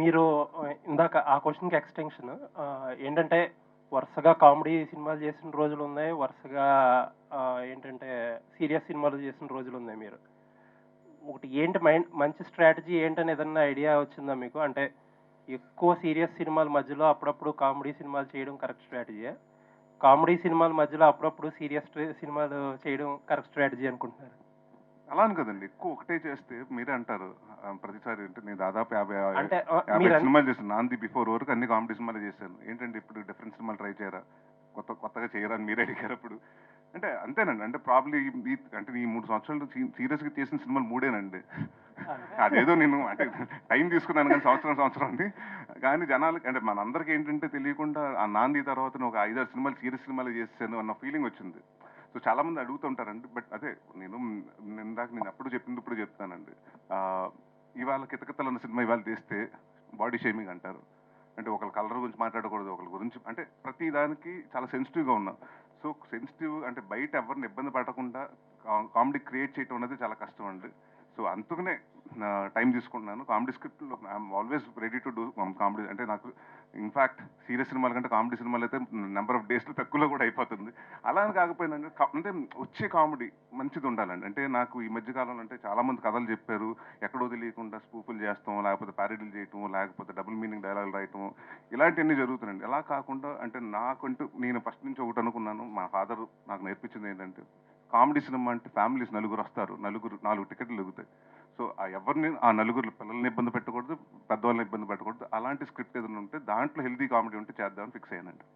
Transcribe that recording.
మీరు ఇందాక ఆ క్వశ్చన్కి ఎక్స్టెన్షన్ ఏంటంటే వరుసగా కామెడీ సినిమాలు చేసిన రోజులు ఉన్నాయి వరుసగా ఏంటంటే సీరియస్ సినిమాలు చేసిన రోజులు ఉన్నాయి మీరు. ఒకటి ఏంటి మైండ్ మంచి స్ట్రాటజీ ఏంటని ఏదన్నా ఐడియా వచ్చిందా మీకు? అంటే ఎక్కువ సీరియస్ సినిమాల మధ్యలో అప్పుడప్పుడు కామెడీ సినిమాలు చేయడం కరెక్ట్ స్ట్రాటజీయా? కామెడీ సినిమాల మధ్యలో అప్పుడప్పుడు సీరియస్ సినిమాలు చేయడం కరెక్ట్ స్ట్రాటజీ అనుకుంటున్నారు? అలా అని కదండి. ఎక్కువ ఒకటే చేస్తే మీరే అంటారు. ప్రతిసారి అంటే నేను దాదాపు యాభై సినిమాలు చేశాను. నాంది బిఫోర్ వరకు అన్ని కామెడీ సినిమాలు చేశాను. ఏంటంటే ఇప్పుడు డిఫరెంట్ సినిమాలు ట్రై చేయరా? కొత్త కొత్తగా చేయరా అని మీరే అడిగారు అప్పుడు. అంటే అంతేనండి. అంటే ప్రాబ్లీ అంటే ఈ మూడు సంవత్సరాలు సీరియస్గా చేసిన సినిమాలు మూడేనండి. అదేదో నేను అంటే టైం తీసుకున్నాను కానీ సంవత్సరం సంవత్సరం అండి. కానీ జనాలకి అంటే మనందరికీ ఏంటంటే తెలియకుండా ఆ నాంది తర్వాత ఒక ఐదారు సినిమాలు సీరియస్ సినిమాలు చేశాను అన్న ఫీలింగ్ వచ్చింది. సో చాలా మంది అడుగుతుంటారండి బట్ అదే నేను ఇందాక నేను అప్పుడు చెప్పింది ఇప్పుడు చెప్తానండి. ఇవాళ కితకితలు అన్న సినిమా ఇవాళ తీస్తే బాడీ షేమింగ్ అంటారు. అంటే ఒకళ్ళ కలర్ గురించి మాట్లాడకూడదు ఒకళ్ళ గురించి అంటే ప్రతి దానికి చాలా సెన్సిటివ్గా ఉన్నాం. సో సెన్సిటివ్ అంటే బయట ఎవరిని ఇబ్బంది పడకుండా కామెడీ క్రియేట్ చేయటం అనేది చాలా కష్టం అండి. సో అందుకనే టైం తీసుకుంటున్నాను. కామెడీ స్క్రిప్ట్లో I'm always ready to do comedy అంటే నాకు ఇన్ఫాక్ట్ సీరియస్ సినిమాల కంటే కామెడీ సినిమాలు అయితే నెంబర్ ఆఫ్ డేస్లో తక్కువలో కూడా అయిపోతుంది. అలా అని కాకపోయినా అంటే వచ్చే కామెడీ మంచిది ఉండాలండి. అంటే నాకు ఈ మధ్య కాలంలో అంటే చాలామంది కథలు చెప్పారు. ఎక్కడో తెలియకుండా స్పూపులు చేస్తాం లేకపోతే ప్యారడీలు చేయటం లేకపోతే డబుల్ మీనింగ్ డైలాగులు రాయటం ఇలాంటివన్నీ జరుగుతున్నాయండి. ఎలా కాకుండా అంటే నాకంటూ నేను ఫస్ట్ నుంచి ఒకటి అనుకున్నాను. మా ఫాదర్ నాకు నేర్పించింది ఏంటంటే కామెడీ సినిమా అంటే ఫ్యామిలీస్ నలుగురు వస్తారు. నలుగురు నాలుగు టికెట్లు ఎగుతాయి సో ఆ ఎవరిని ఆ నలుగురు పిల్లల్ని ఇబ్బంది పెట్టకూడదు పెద్దవాళ్ళని ఇబ్బంది పెట్టకూడదు. అలాంటి స్క్రిప్ట్ ఏదైనా ఉంటే దాంట్లో హెల్దీ కామెడీ ఉంటే చేద్దామని ఫిక్స్ అయ్యానండి.